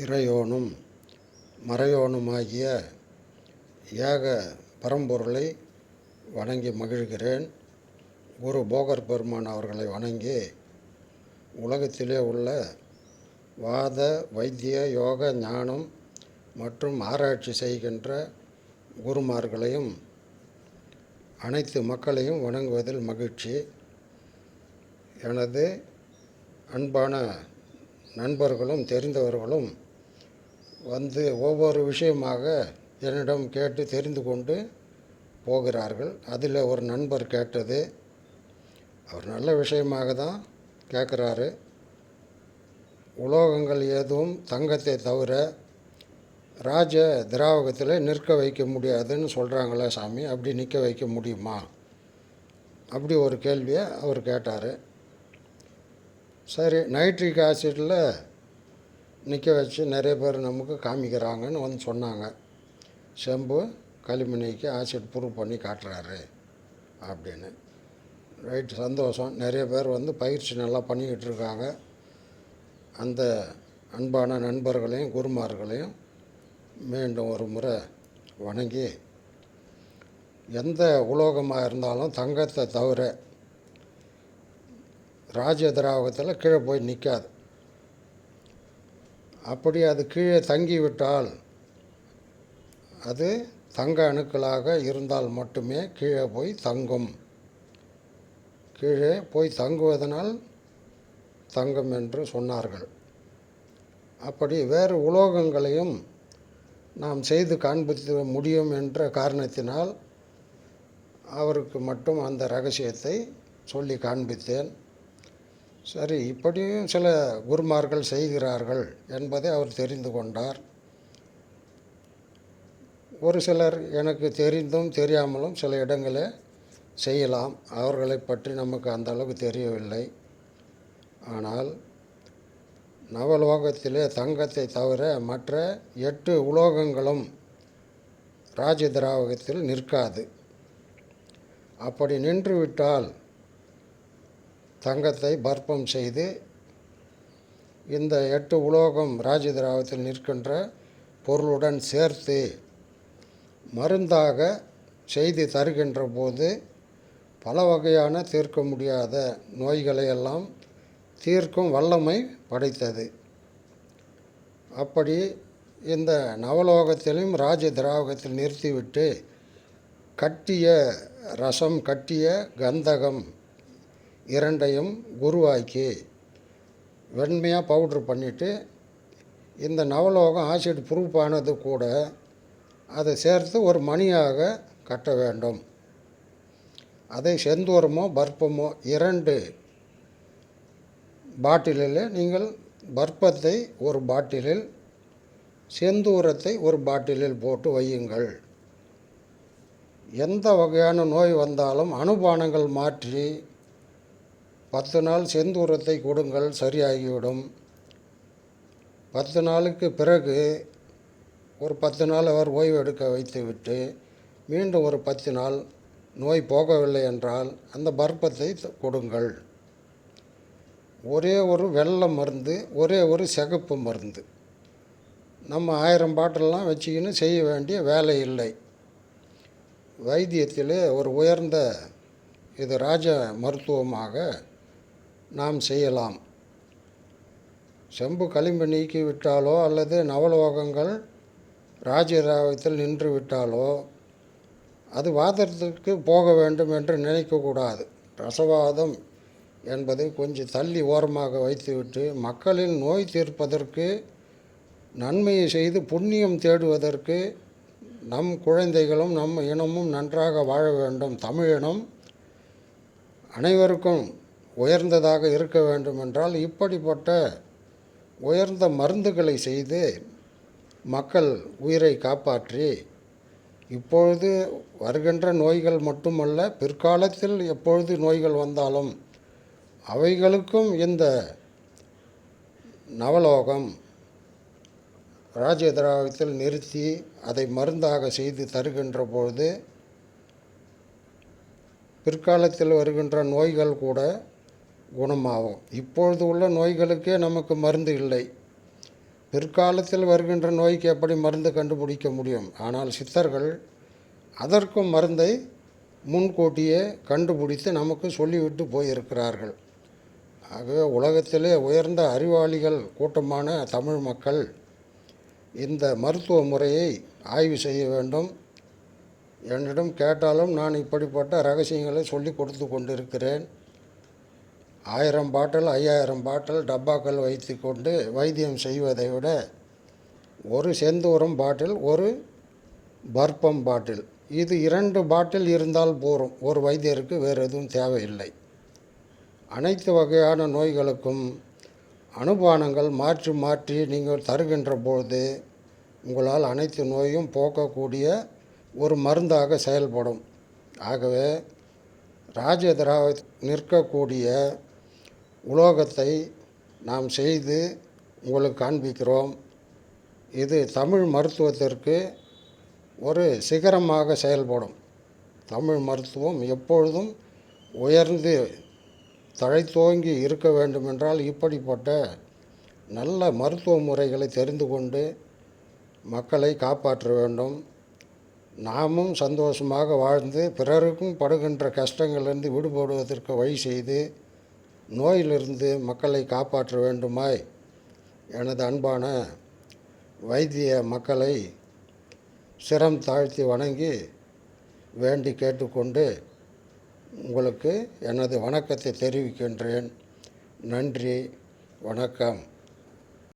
இறையோனும் மறையோனுமாகிய ஏக பரம்பொருளை வணங்கி மகிழ்கிறேன். குரு போகர் பெருமான் அவர்களை வணங்கி உலகத்திலே உள்ள வாத வைத்திய யோக ஞானம் மற்றும் ஆராய்ச்சி செய்கின்ற குருமார்களையும் அனைத்து மக்களையும் வணங்குவதில் மகிழ்ச்சி. எனது அன்பான நண்பர்களும் தெரிந்தவர்களும் வந்து ஒவ்வொரு விஷயமாக என்னிடம் கேட்டு தெரிந்து கொண்டு போகிறார்கள். அதில் ஒரு நண்பர் கேட்டது. அவர் நல்ல விஷயமாக தான் கேட்குறாரு. உலோகங்கள் எதுவும் தங்கத்தை தவிர ராஜ திராவகத்தில் நிற்க வைக்க முடியாதுன்னு சொல்கிறாங்களே சாமி அப்படி நிற்க வைக்க முடியுமா? அப்படி ஒரு கேள்வியை அவர் கேட்டார். சரி நைட்ரிக் ஆசிடில் நிற்க வச்சு நிறைய பேர் நமக்கு காமிக்கிறாங்கன்னு வந்து சொன்னாங்க. செம்பு களிமண்ணிக்கு ஆசிட் ப்ரூவ் பண்ணி காட்டுறாரு அப்படின்னு. ரைட் சந்தோஷம். நிறைய பேர் வந்து பயிற்சி நல்லா பண்ணிக்கிட்டு இருக்காங்க. அந்த அன்பான நண்பர்களையும் குருமார்களையும் மீண்டும் ஒரு முறை வணங்கி எந்த உலோகமாக இருந்தாலும் தங்கத்தை தவிர ராஜ திராவகத்தில் கீழே போய் நிற்காது அப்படி அது கீழே தங்கிவிட்டால் அது தங்க அணுக்களாக இருந்தால் மட்டுமே கீழே போய் தங்கும். கீழே போய் தங்குவதனால் தங்கம் என்று சொன்னார்கள். அப்படி வேறு உலோகங்களையும் நாம் செய்து காண்பித்து முடியும் என்ற காரணத்தினால் அவருக்கு மட்டும் அந்த ரகசியத்தை சொல்லி காண்பித்தேன். சரி இப்படியும் சில குருமார்கள் செய்கிறார்கள் என்பதை அவர் தெரிந்து கொண்டார். ஒரு சிலர் எனக்கு தெரிந்தும் தெரியாமலும் சில இடங்களே செய்யலாம். அவர்களை பற்றி நமக்கு அந்த அளவுக்கு தெரியவில்லை. ஆனால் நவலோகத்திலே தங்கத்தை தவிர மற்ற எட்டு உலோகங்களும் ராஜ திராவகத்தில் நிற்காது. அப்படி நின்றுவிட்டால் தங்கத்தை பர்ப்பம் செய்து இந்த எட்டு உலோகம் ராஜதிராவத்தில் நிற்கின்ற பொருளுடன் சேர்த்து மருந்தாக செய்து தருகின்ற போது பல வகையான தீர்க்க முடியாத நோய்களை எல்லாம் தீர்க்கும் வல்லமை படைத்தது. அப்படி இந்த நவலோகத்திலும் ராஜ திராவகத்தில் நிறுத்திவிட்டு கட்டிய ரசம் கட்டிய கந்தகம் இரண்டையும் குருவாக்கி வெண்மையாக பவுட்ரு பண்ணிவிட்டு இந்த நவலோகம் ஆசிட் ப்ரூஃப் ஆனது கூட அதை சேர்த்து ஒரு மணியாக கட்ட வேண்டும். அதை செந்தூரமோ பர்ப்பமோ இரண்டு பாட்டிலில் நீங்கள் பர்ப்பத்தை ஒரு பாட்டிலில் செந்தூரத்தை ஒரு பாட்டிலில் போட்டு வையுங்கள். எந்த வகையான நோய் வந்தாலும் அனுபானங்கள் மாற்றி பத்து நாள் செந்தூரத்தை கொடுங்கள் சரியாகிவிடும். பத்து நாளுக்கு பிறகு ஒரு பத்து நாள் அவர் ஓய்வு எடுக்க வைத்துவிட்டு மீண்டும் ஒரு பத்து நாள் நோய் போகவில்லை என்றால் அந்த பர்ப்பத்தை கொடுங்கள். ஒரே ஒரு வெள்ளை மருந்து ஒரே ஒரு சிகப்பு மருந்து. நம்ம ஆயிரம் பாட்டிலெலாம் வச்சுக்கின்னு செய்ய வேண்டிய வேலை இல்லை. வைத்தியத்திலே ஒரு உயர்ந்த இது ராஜ மருத்துவமாக நாம் செய்யலாம். செம்பு களிம்பு நீக்கி விட்டாலோ அல்லது நவலோகங்கள் ராஜராவத்தில் நின்று விட்டாலோ அது வாதத்திற்கு போக வேண்டும் என்று நினைக்கக்கூடாது. ரசவாதம் என்பதை கொஞ்சம் தள்ளி ஓரமாக வைத்துவிட்டு மக்களின் நோய் தீர்ப்பதற்கு நன்மையை செய்து புண்ணியம் தேடுவதற்கு நம் குழந்தைகளும் நம் இனமும் நன்றாக வாழ வேண்டும். தமிழினம் அனைவருக்கும் உயர்ந்ததாக இருக்க வேண்டுமென்றால் இப்படிப்பட்ட உயர்ந்த மருந்துகளை செய்து மக்கள் உயிரை காப்பாற்றி இப்பொழுது வருகின்ற நோய்கள் மட்டுமல்ல பிற்காலத்தில் எப்பொழுது நோய்கள் வந்தாலும் அவைகளுக்கும் இந்த நவலோகம் ராஜதிராகத்தில் நிறுத்தி அதை மருந்தாக செய்து தருகின்ற பொழுது பிற்காலத்தில் வருகின்ற நோய்கள் கூட குணமாகும். இப்பொழுது உள்ள நோய்களுக்கே நமக்கு மருந்து இல்லை. பிற்காலத்தில் வருகின்ற நோய்க்கு எப்படி மருந்து கண்டுபிடிக்க முடியும்? ஆனால் சித்தர்கள் அதற்கும் மருந்தை முன்கூட்டியே கண்டுபிடித்து நமக்கு சொல்லிவிட்டு போயிருக்கிறார்கள். ஆகவே உலகத்திலே உயர்ந்த அறிவாளிகள் கூட்டமான தமிழ் மக்கள் இந்த மருத்துவ முறையை ஆய்வு செய்ய வேண்டும். என்னிடம் கேட்டாலும் நான் இப்படிப்பட்ட ரகசியங்களை சொல்லி கொடுத்து கொண்டிருக்கிறேன். ஆயிரம் பாட்டில் ஐயாயிரம் பாட்டில் டப்பாக்கள் வைத்து கொண்டு வைத்தியம் செய்வதை விட ஒரு செந்தூரம் பாட்டில் ஒரு பர்ப்பம் பாட்டில். இது இரண்டு பாட்டில் இருந்தால் போகும் ஒரு வைத்தியருக்கு வேறு எதுவும் தேவையில்லை. அனைத்து வகையான நோய்களுக்கும் அனுபானங்கள் மாற்றி மாற்றி நீங்கள் தருகின்ற பொழுது உங்களால் அனைத்து நோயும் போக்கக்கூடிய ஒரு மருந்தாக செயல்படும். ஆகவே ராஜெதிராக நிற்கக்கூடிய உலோகத்தை நாம் செய்து உங்களுக்கு காண்பிக்கிறோம். இது தமிழ் மருத்துவத்திற்கு ஒரு சிகரமாக செயல்படும். தமிழ் மருத்துவம் எப்பொழுதும் உயர்ந்து தழைத்தோங்கி இருக்க வேண்டுமென்றால் இப்படிப்பட்ட நல்ல மருத்துவ முறைகளை தெரிந்து கொண்டு மக்களை காப்பாற்ற வேண்டும். நாமும் சந்தோஷமாக வாழ்ந்து பிறருக்கும் படுகின்ற கஷ்டங்களிலிருந்து விடுபடுவதற்கு வழி செய்து நோயிலிருந்து மக்களை காப்பாற்ற வேண்டுமாய் எனது அன்பான வைத்திய மக்களை சிரம் தாழ்த்தி வணங்கி வேண்டி கேட்டுக்கொண்டு உங்களுக்கு எனது வணக்கத்தை தெரிவிக்கின்றேன். நன்றி. வணக்கம்.